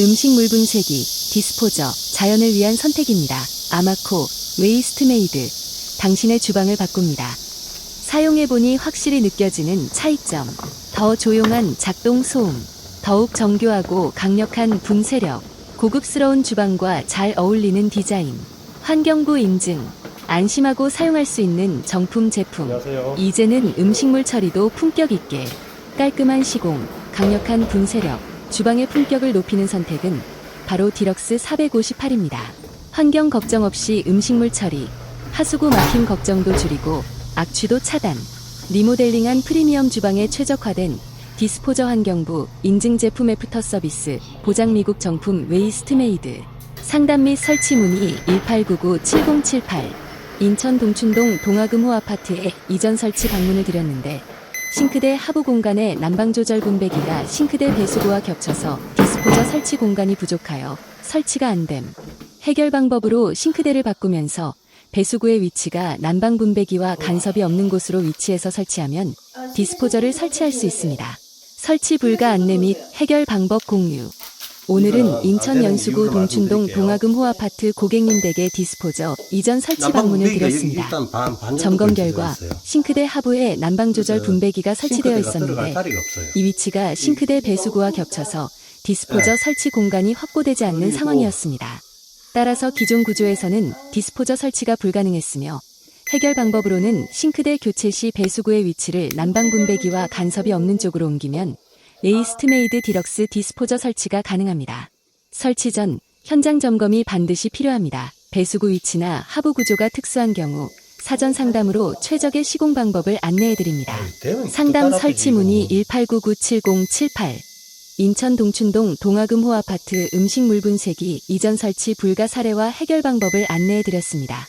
음식물 분쇄기, 디스포저, 자연을 위한 선택입니다. 아마코, 웨이스트메이드. 당신의 주방을 바꿉니다. 사용해보니 확실히 느껴지는 차이점. 더 조용한 작동 소음. 더욱 정교하고 강력한 분쇄력. 고급스러운 주방과 잘 어울리는 디자인. 환경부 인증. 안심하고 사용할 수 있는 정품 제품. 안녕하세요. 이제는 음식물 처리도 품격 있게 깔끔한 시공, 강력한 분쇄력, 주방의 품격을 높이는 선택은 바로 디럭스 458입니다. 환경 걱정 없이 음식물 처리, 하수구 막힘 걱정도 줄이고 악취도 차단, 리모델링한 프리미엄 주방에 최적화된 디스포저 환경부 인증 제품 애프터 서비스 보장 미국 정품 웨이스트메이드 상담 및 설치 문의 1899-7078 인천 동춘동 동아금호 아파트에 이전 설치 방문을 드렸는데 싱크대 하부 공간에 난방 조절 분배기가 싱크대 배수구와 겹쳐서 디스포저 설치 공간이 부족하여 설치가 안 됨. 해결 방법으로 싱크대를 바꾸면서 배수구의 위치가 난방 분배기와 간섭이 없는 곳으로 위치해서 설치하면 디스포저를 설치할 수 있습니다. 설치 불가 안내 및 해결 방법 공유. 오늘은 인천 연수구 동춘동 동아금호 아파트 고객님 댁에 디스포저 이전 설치 방문을 드렸습니다. 점검 결과 싱크대 하부에 난방 조절 분배기가 설치되어 있었는데 이 위치가 싱크대 배수구와 겹쳐서 디스포저 설치 공간이 확보되지 않는 상황이었습니다. 따라서 기존 구조에서는 디스포저 설치가 불가능했으며 해결 방법으로는 싱크대 교체 시 배수구의 위치를 난방 분배기와 간섭이 없는 쪽으로 옮기면 레이스트메이드 디럭스 디스포저 설치가 가능합니다. 설치 전 현장 점검이 반드시 필요합니다. 배수구 위치나 하부 구조가 특수한 경우 사전 상담으로 최적의 시공 방법을 안내해 드립니다. 상담 설치 문의 1899-7078 인천 동춘동 동아금호 아파트 음식물 분쇄기 이전 설치 불가 사례와 해결 방법을 안내해 드렸습니다.